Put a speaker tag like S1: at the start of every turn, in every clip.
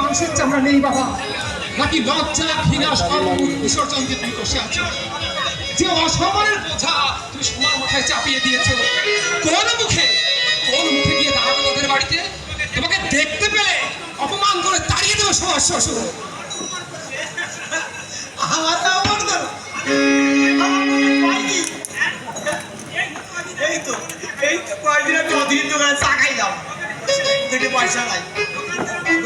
S1: মানুষের চামড়া নেই বাবা। নাকি লজ্জা, ঘৃণা তুমি বসে আছো? যে অসম্মানের বোঝা তুমি সবার মাথায় চাপিয়ে দিয়েছ। কোন মুখে কোন মুখে গিয়ে দাঁড়াবে তাদের বাড়িতে? তোমাকে দেখতে পেলে অপমান করে তাড়িয়ে দেবে সবার শ্বশুর।
S2: এই তো এই তো কয়েকদিন চৌধুরীর দোকানে চা খাইলাম। দুটো পয়সা নাই।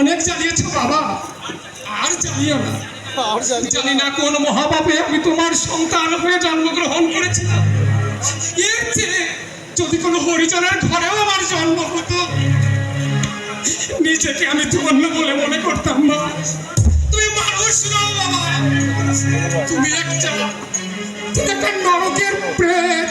S1: অনেক চালিয়েছ বাবা। আর চালিও না। জানি না কোন মহাপাপে আমি তোমার সন্তান হয়ে জন্মগ্রহণ করেছিলাম। এর চেয়ে যদি কোনো হরিজনের ঘরেও আমার জন্ম হতো নিজেকে আমি ধন্য বলে মনে করতাম না তুমি মানুষ নও বাবা। তুমি একটা তুমি একটা নরকের প্রেত।